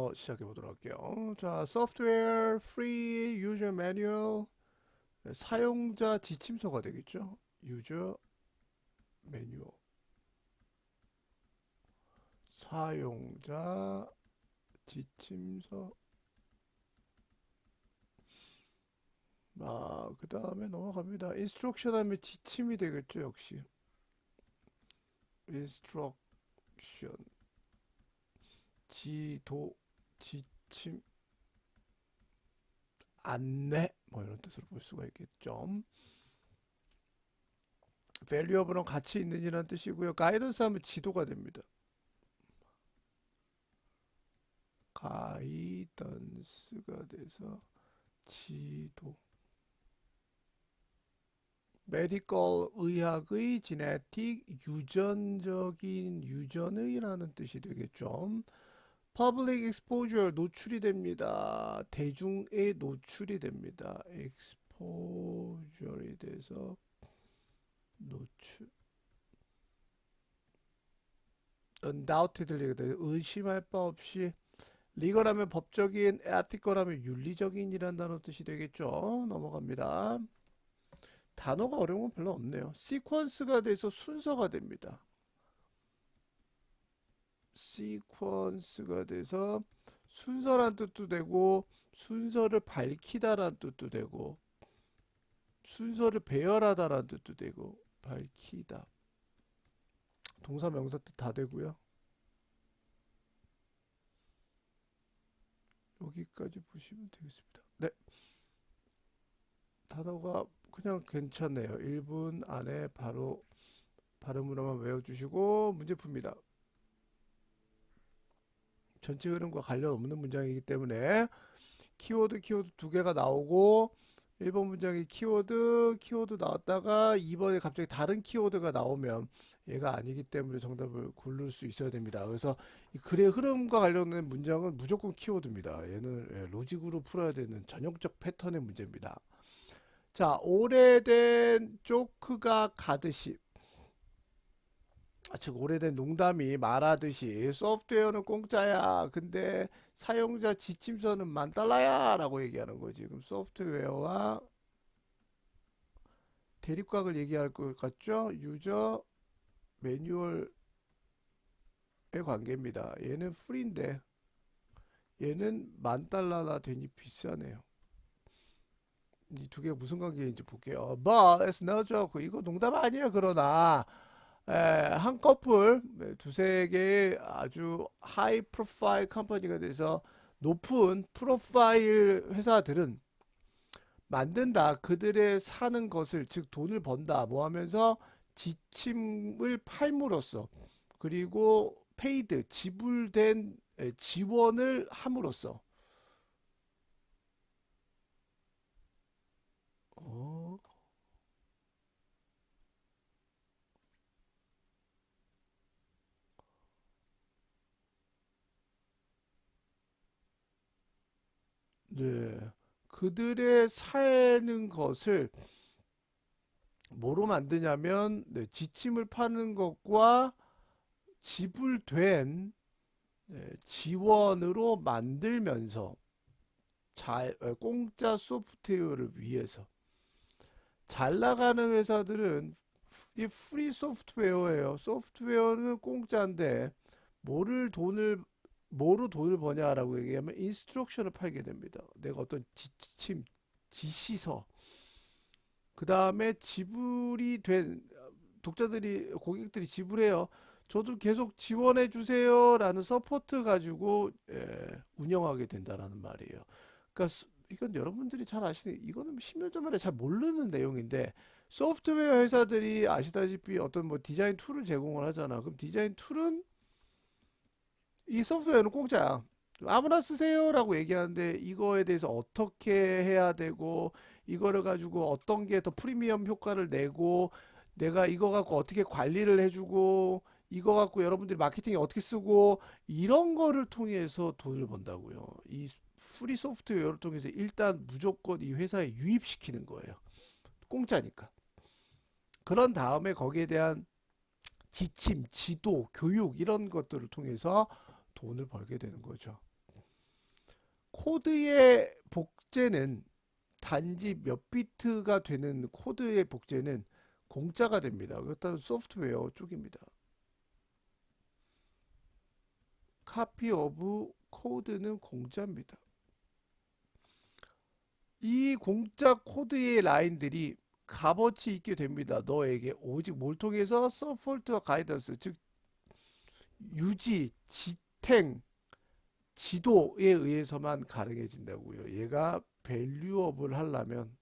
어, 시작해 보도록 할게요. 자, 프리 유저 매뉴얼 사용자 지침서가 되겠죠. 유저 매뉴얼 사용자 지침서 아, 그 다음에 넘어갑니다. 인스트럭션 하면 지침이 되겠죠, 역시. 인스트럭션 지도 지침 안내 뭐 이런 뜻으로 볼 수가 있겠죠. valuable은 가치 있는 이라는 뜻이고요. 가이던스 하면 지도가 됩니다. 가이던스가 돼서 지도 메디컬 의학의 지네틱 유전적인 유전의라는 뜻이 되겠죠. Public exposure 노출이 됩니다. 대중에 노출이 됩니다. exposure이 돼서 노출 undoubtedly 의심할 바 없이 리걸하면 법적인, 하면 윤리적인이란 단어 뜻이 되겠죠. 넘어갑니다. 단어가 어려운 건 별로 없네요. 시퀀스가 돼서 순서가 됩니다. 시퀀스가 돼서 순서란 뜻도 되고 순서를 밝히다란 뜻도 되고 순서를 배열하다란 뜻도 되고 밝히다 동사 명사 뜻 다 되고요. 여기까지 보시면 되겠습니다. 네. 단어가 그냥 괜찮네요. 1분 안에 바로 발음으로만 외워주시고 문제 풉니다. 전체 흐름과 관련 없는 문장이기 때문에 키워드 키워드 두 개가 나오고 1번 문장이 키워드 키워드 나왔다가 2번에 갑자기 다른 키워드가 나오면 얘가 아니기 때문에 정답을 고를 수 있어야 됩니다. 그래서 이 글의 흐름과 관련된 문장은 무조건 키워드입니다. 얘는 예, 로직으로 풀어야 되는 전형적 패턴의 문제입니다. 자, 오래된 조크가 가듯이 아, 즉 오래된 농담이 말하듯이 소프트웨어는 공짜야. 근데 사용자 지침서는 만 달러야 라고 얘기하는 거지. 그럼 소프트웨어와 대립각을 얘기할 것 같죠? 유저 매뉴얼의 관계입니다. 얘는 프리인데 얘는 만 달러나 되니 비싸네요. 이 두 개가 무슨 관계인지 볼게요. But it's no joke. 이거 농담 아니에요. 그러나 에, 한 커플 네, 두세 개의 아주 하이 프로파일 컴퍼니가 돼서 높은 프로파일 회사들은 만든다. 그들의 사는 것을 즉 돈을 번다. 뭐 하면서 지침을 팔므로써 그리고 페이드 지불된 에, 지원을 함으로써 네. 그들의 사는 것을 뭐로 만드냐면 네, 지침을 파는 것과 지불된 네, 지원으로 만들면서 잘, 어, 공짜 소프트웨어를 위해서 잘 나가는 회사들은 이 프리 소프트웨어예요. 소프트웨어는 공짜인데 뭐를 돈을 뭐로 돈을 버냐라고 얘기하면 인스트럭션을 팔게 됩니다. 내가 어떤 지침, 지시서 그 다음에 지불이 된 독자들이 고객들이 지불해요. 저도 계속 지원해 주세요 라는 서포트 가지고 예, 운영하게 된다라는 말이에요. 그러니까 수- 이건 여러분들이 잘 아시는 이거는 10년 전만에 잘 모르는 내용인데 소프트웨어 회사들이 아시다시피 어떤 뭐 디자인 툴을 제공을 하잖아. 그럼 디자인 툴은 이 소프트웨어는 공짜야. 아무나 쓰세요라고 얘기하는데 이거에 대해서 어떻게 해야 되고 이거를 가지고 어떤 게 더 프리미엄 효과를 내고 내가 이거 갖고 어떻게 관리를 해주고 이거 갖고 여러분들이 마케팅에 어떻게 쓰고 이런 거를 통해서 돈을 번다고요. 이 프리 소프트웨어를 통해서 일단 무조건 이 회사에 유입시키는 거예요. 공짜니까. 그런 다음에 거기에 대한 지침, 지도, 교육 이런 것들을 통해서 돈을 벌게 되는 거죠. 코드의 복제는 단지 몇 비트가 되는 코드의 복제는 공짜가 됩니다. 그렇다는 소프트웨어 쪽입니다. 카피 오브 코드는 공짜입니다. 이 공짜 코드의 라인들이 값어치 있게 됩니다. 너에게 오직 뭘 통해서 서포트와 가이던스 즉 유지, 지 탱, 지도에 의해서만 가능해진다고요. 얘가 밸류업을 하려면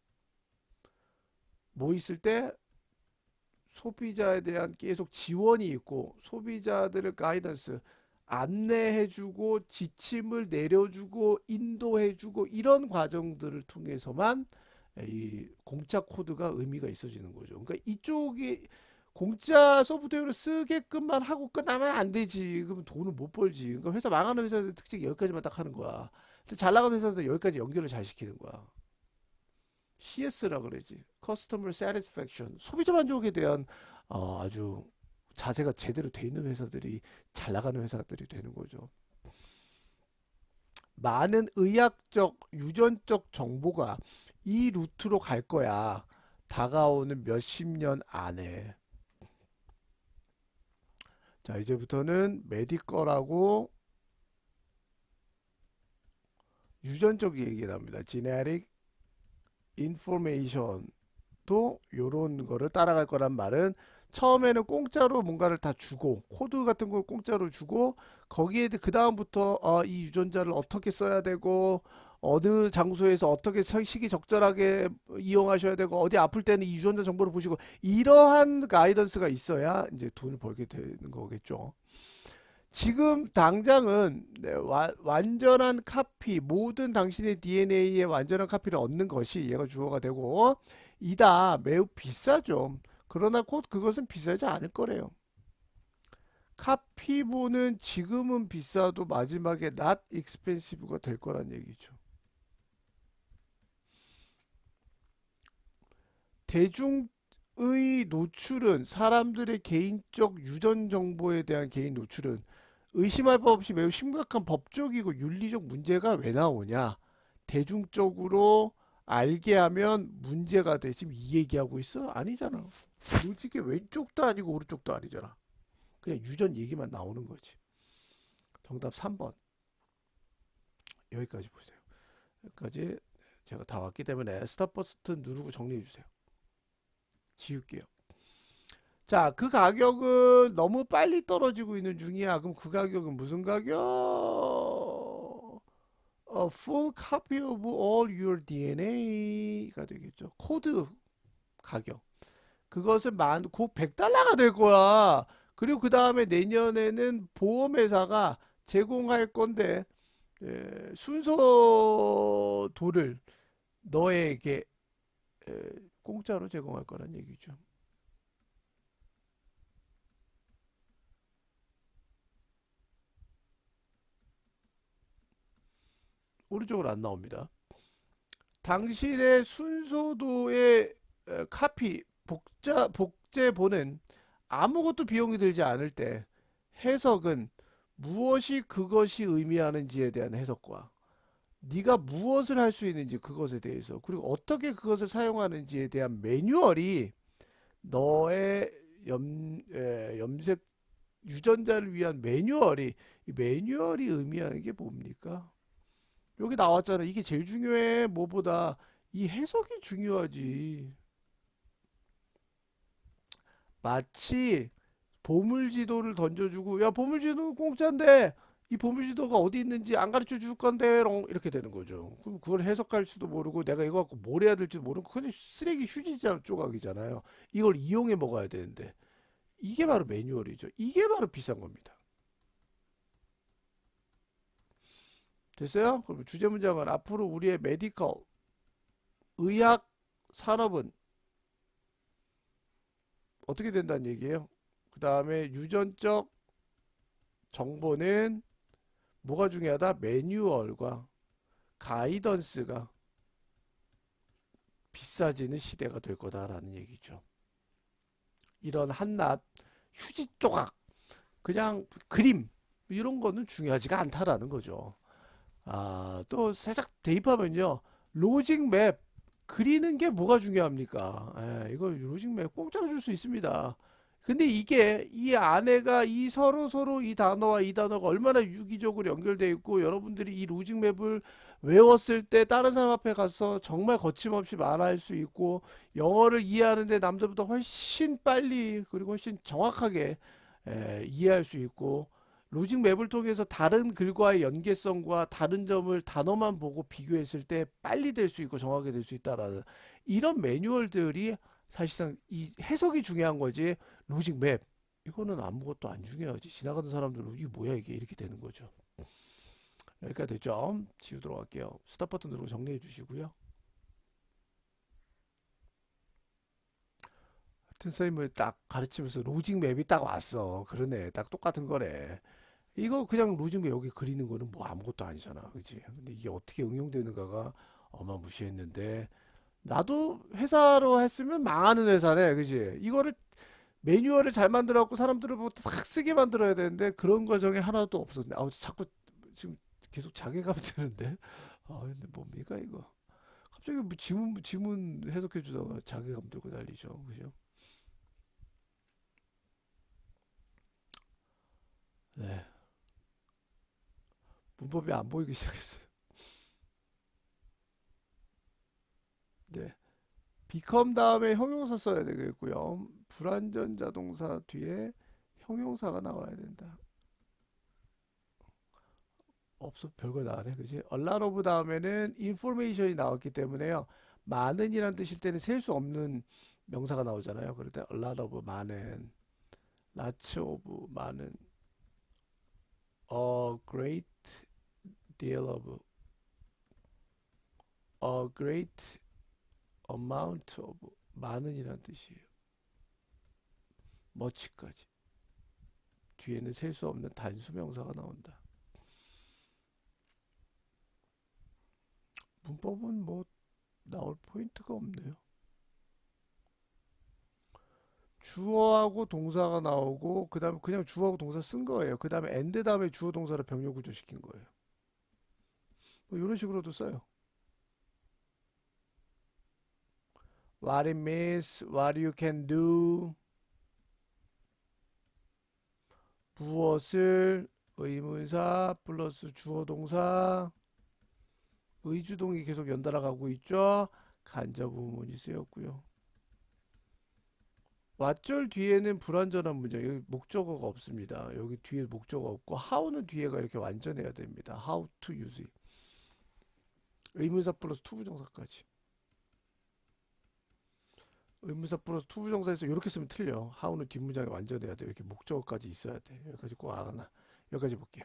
뭐 있을 때 소비자에 대한 계속 지원이 있고 소비자들을 가이던스 안내해주고 지침을 내려주고 인도해주고 이런 과정들을 통해서만 이 공짜 코드가 의미가 있어지는 거죠. 그러니까 이쪽이 공짜 소프트웨어를 쓰게끔만 하고 끝나면 안 되지. 그럼 돈을 못 벌지. 그러니까 회사 망하는 회사들 특징이 여기까지만 딱 하는 거야. 잘 나가는 회사들은 여기까지 연결을 잘 시키는 거야. CS라 그러지. Customer Satisfaction. 소비자 만족에 대한 어, 아주 자세가 제대로 돼 있는 회사들이 잘 나가는 회사들이 되는 거죠. 많은 의학적, 유전적 정보가 이 루트로 갈 거야. 다가오는 몇십 년 안에. 자, 이제부터는 메디컬하고 유전적 얘기 나옵니다. genetic information도 요런 거를 따라갈 거란 말은 처음에는 공짜로 뭔가를 다 주고 코드 같은 걸 공짜로 주고 거기에 그 다음부터 어, 이 유전자를 어떻게 써야 되고 어느 장소에서 어떻게 시기 적절하게 이용하셔야 되고 어디 아플 때는 이 유전자 정보를 보시고 이러한 가이던스가 있어야 이제 돈을 벌게 되는 거겠죠. 지금 당장은 네, 와, 완전한 카피 모든 당신의 DNA의 완전한 카피를 얻는 것이 얘가 주어가 되고 이다 매우 비싸죠. 그러나 곧 그것은 비싸지 않을 거래요. 카피본은 지금은 비싸도 마지막에 not expensive가 될 거란 얘기죠. 대중의 노출은 사람들의 개인적 유전 정보에 대한 개인 노출은 의심할 법 없이 매우 심각한 법적이고 윤리적 문제가 왜 나오냐? 대중적으로 알게 하면 문제가 돼. 지금 이 얘기하고 있어? 아니잖아. 솔직히 왼쪽도 아니고 오른쪽도 아니잖아. 그냥 유전 얘기만 나오는 거지. 정답 3번. 여기까지 보세요. 여기까지 제가 다 왔기 때문에 스탑 버튼 누르고 정리해 주세요. 지울게요. 자, 그 가격은 너무 빨리 떨어지고 있는 중이야. 그럼 그 가격은 무슨 가격? A full copy of all your DNA가 되겠죠. 코드 가격. 그것은 만, 곧 100달러가 될 거야. 그리고 그 다음에 내년에는 보험회사가 제공할 건데, 에, 순서도를 너에게 에, 공짜로 제공할 거란 얘기죠. 오른쪽으로 안 나옵니다. 당신의 순서도의 에, 카피 복자 복제본은 아무것도 비용이 들지 않을 때 해석은 무엇이 그것이 의미하는지에 대한 해석과 네가 무엇을 할 수 있는지 그것에 대해서 그리고 어떻게 그것을 사용하는지에 대한 매뉴얼이 너의 염, 에, 염색 유전자를 위한 매뉴얼이 이 매뉴얼이 의미하는 게 뭡니까? 여기 나왔잖아. 이게 제일 중요해. 뭐보다 이 해석이 중요하지. 마치 보물지도를 던져주고 야 보물지도는 공짜인데 이 보물지도가 어디 있는지 안 가르쳐 줄 건데 롱 이렇게 되는 거죠. 그럼 그걸 해석할 수도 모르고 내가 이거 갖고 뭘 해야 될지도 모르고 그냥 쓰레기 휴지장 조각이잖아요. 이걸 이용해 먹어야 되는데 이게 바로 매뉴얼이죠. 이게 바로 비싼 겁니다. 됐어요? 그럼 주제 문장은 앞으로 우리의 메디컬 의학 산업은 어떻게 된다는 얘기예요. 그 다음에 유전적 정보는 뭐가 중요하다? 매뉴얼과 가이던스가 비싸지는 시대가 될 거다라는 얘기죠. 이런 한낱 휴지 조각, 그냥 그림 이런 거는 중요하지가 않다라는 거죠. 아, 또 살짝 대입하면요. 로직 맵 그리는 게 뭐가 중요합니까? 예, 이거 로직 맵 공짜로 줄 수 있습니다. 근데 이게 이 안에가 이 서로 서로 이 단어와 이 단어가 얼마나 유기적으로 연결되어 있고 여러분들이 이 로직 맵을 외웠을 때 다른 사람 앞에 가서 정말 거침없이 말할 수 있고 영어를 이해하는데 남들보다 훨씬 빨리 그리고 훨씬 정확하게 에, 이해할 수 있고 로직 맵을 통해서 다른 글과의 연계성과 다른 점을 단어만 보고 비교했을 때 빨리 될 수 있고 정확하게 될 수 있다라는 이런 매뉴얼들이 사실상 이 해석이 중요한 거지. 로직 맵. 이거는 아무것도 안 중요하지 지나가는 사람들은 이게 뭐야 이게? 이렇게 되는 거죠. 여기까지 됐죠? 지우도록 할게요. 스탑 버튼 누르고 정리해 주시고요. 하여튼 선생님을 딱 가르치면서 로직 맵이 딱 왔어. 그러네. 딱 똑같은 거네. 이거 그냥 로직 맵 여기 그리는 거는 뭐 아무것도 아니잖아. 그치? 근데 이게 어떻게 응용되는가가 어마무시했는데 나도 회사로 했으면 망하는 회사네 그치 이거를 매뉴얼을 잘 만들어 갖고 사람들을 뭐싹 쓰게 만들어야 되는데 그런 과정이 하나도 없었네. 아 자꾸 지금 계속 자괴감 드는데? 아 근데 뭡니까 이거? 갑자기 뭐 지문 지문 해석해 주다가 자괴감 들고 난리죠 그죠? 네. 문법이 안 보이기 시작했어요 네. become 다음에 형용사 써야 되겠고요. 불완전 자동사 뒤에 형용사가 나와야 된다. 없어 다 안해 그지? A lot of 다음에는 information이 나왔기 때문에요. 많은 이란 뜻일 때는 셀 수 없는 명사가 나오잖아요. 그럴 때 a lot of 많은 lots of 많은 a great deal of a great amount of 많은이란 뜻이에요 much까지 뒤에는 셀 수 없는 단수 명사가 나온다 문법은 뭐 나올 포인트가 없네요. 주어하고 동사가 나오고 그 다음에 그냥 주어하고 동사 쓴 거예요. 그 다음에 and 다음에 주어 동사를 병렬 구조시킨 거예요. 뭐 이런 식으로도 써요. What it means, what you can do. 무엇을 의문사 플러스 주어 동사 의주동이 계속 연달아 가고 있죠. 간접 부문이 쓰였고요. 왓절 뒤에는 불완전한 문장 여기 목적어가 없습니다. 여기 뒤에 목적어 없고 how는 뒤에가 이렇게 완전해야 됩니다. how to use it. 의문사 플러스 투부정사까지. 의문사 플러스 투부정사에서 이렇게 쓰면 틀려. how는 뒷문장이 완전해야 돼. 이렇게 목적어까지 있어야 돼. 여기까지 꼭 알아놔. 여기까지 볼게요.